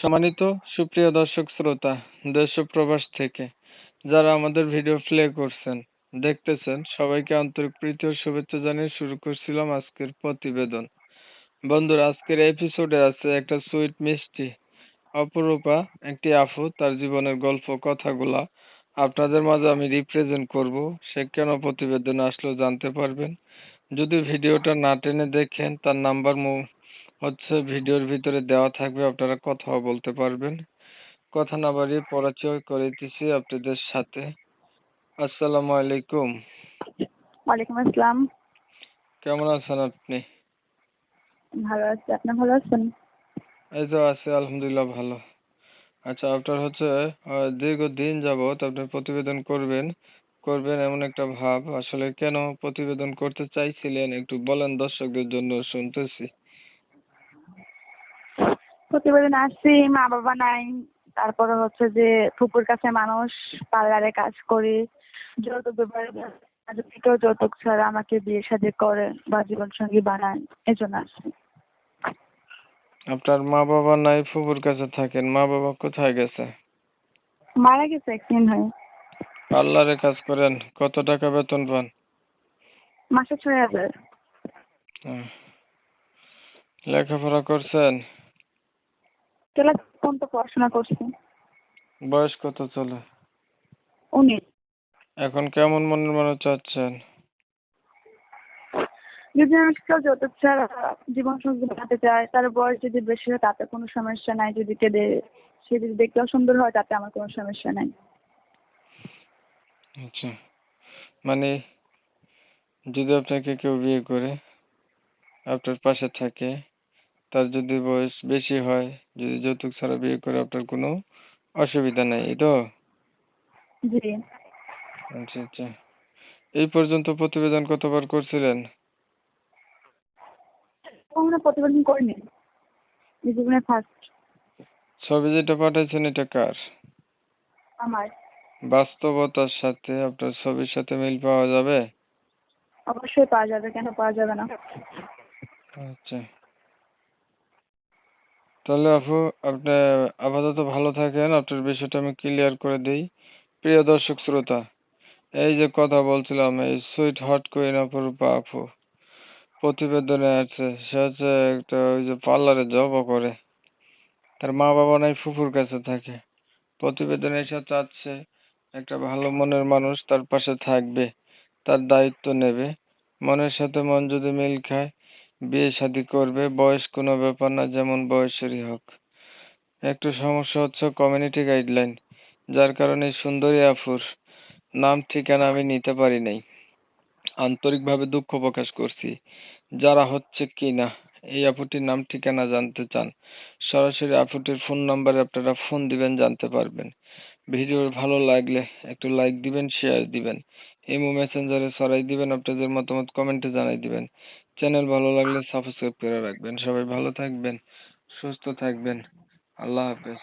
সম্মানিত সুপ্রিয় দর্শক শ্রোতা দেশ ও প্রবাস থেকে যারা আমাদের ভিডিও প্লে করছেন, দেখতেছেন, সবাইকে আন্তরিক প্রীতি ও শুভেচ্ছা জানিয়ে শুরু করছিলাম আজকের প্রতিবেদন। বন্ধুরা, আজকের এপিসোডে আছে একটা সুইট মিষ্টি, অপরূপা, একটি আফু, তার জীবনের গল্প, কথাগুলা আপনাদের মাঝে আমি রিপ্রেজেন্ট করব। সে কেন প্রতিবেদনে আসলো জানতে পারবেন। যদি ভিডিওটা না টেনে দেখেন, তার নাম্বার হচ্ছে ভিডিওর ভিতরে দেওয়া থাকবে আপনারা কথাও বলতে পারবেন। কথা না বাড়িয়ে পরিচয় করে দিচ্ছি আপনাদের সাথে। আসসালামু আলাইকুম। ওয়ালাইকুম আসসালাম। কেমন আছেন আপনি? ভালো আছি। আপনি ভালো আছেন? এই তো আছি আলহামদুলিল্লাহ ভালো। আচ্ছা আপনার হচ্ছে দীর্ঘদিন যাবৎ আপনি প্রতিবেদন করবেন করবেন এমন একটা ভাব। আসলে কেন প্রতিবেদন করতে চাইছিলেন একটু বলেন দর্শকদের জন্য শুনতেছি। প্রতিবেদন আসছি মা বাবা নাই। তারপরে হচ্ছে যে ফুপুর কাছে মানুষ পার্লারে কাজ করি। যৌতুক ব্যাপারে কেউ যৌতুক ছাড়া আমাকে বিয়ে শাদী করে বা জীবন সঙ্গী বানায় এজন্য আসছি। আপনার মা বাবা নাই ফুপুর কাছে থাকেন। মা বাবা কোথায় গেছে? মারা গেছে একদিন হয়ে। পার্লারে কাজ করেন। কত টাকা বেতন পান? মাসে ছয় হাজার। লেখাপড়া করছেন? ক্লাস পর্যন্ত পড়াশোনা করছি? বয়স কত চলে? উনি এখন কেমন মনের মানুষ চাচ্ছেন? যদি আমাকে কেউ যৌতুক ছাড়া জীবন সঙ্গী বানাতে চায় তার বয়স যদি বেশি হয় তাতে কোনো সমস্যা নাই যদি কেঁদে সে যদি দেখতেও সুন্দর হয় তাতে আমার কোনো সমস্যা নাই। আচ্ছা। মানে যদি আপনাকে কেউ বিয়ে করে আপনার পাশে থাকে তার যদি বয়স বেশি হয় যদি যৌতুক ছাড়া বিয়ে করে আপনার কোনো অসুবিধা নেই এই তো? জি। আচ্ছা আচ্ছা। এই পর্যন্ত প্রতিবেদন কতবার করছিলেন? কখনো প্রতিবেদন করিনি। এই জীবনে ফার্স্ট ছবি যেটা পাঠাইছেন এটা কার? আমার। বাস্তবতার সাথে আপনার ছবির সাথে মিল পাওয়া যাবে? অবশ্যই পাওয়া যাবে কেন পাওয়া যাবে না। আচ্ছা। তাহলে আপু, আপনি আপাতত ভালো থাকেন। আপনার বিষয়টা আমি ক্লিয়ার করে দিই। প্রিয় দর্শক, শ্রোতা, এই যে কথা বলছিলাম, এই সুইট হট কুইন অপরূপা আপু, প্রতিবেদনে আছে, সে হচ্ছে একটা ওই যে পার্লারে জবও করে। তার মা বাবা নাই, ফুফুর কাছে থাকে। প্রতিবেদনে এসে চাচ্ছে, একটা ভালো মনের মানুষ তার পাশে থাকবে, তার দায়িত্ব নেবে। মনের সাথে মন যদি মিল খায় বিয়ে শাদী করবে, বয়স কোনো ব্যাপার না, যেমন বয়সেরই হোক। একটু সমস্যা হচ্ছে কমিউনিটি গাইডলাইন যার কারণে সুন্দরী আফুর নাম ঠিকানা আমি নিতে পারি নাই। আন্তরিকভাবে দুঃখ প্রকাশ করছি, যারা হচ্ছে কি না, এই আপুটির নাম ঠিকানা জানতে চান, সরাসরি আপুটির ফোন নাম্বারে আপনারা ফোন দিবেন, জানতে পারবেন। ভিডিও ভালো লাগলে একটু লাইক দিবেন শেয়ার দিবেন। ইমো মেসেঞ্জারে ছড়াই দিবেন, আপনাদের মতামত কমেন্টে জানাই দিবেন। চ্যানেল ভালো লাগলে সাবস্ক্রাইব করে রাখবেন। সবাই ভালো থাকবেন সুস্থ থাকবেন। আল্লাহ হাফেজ।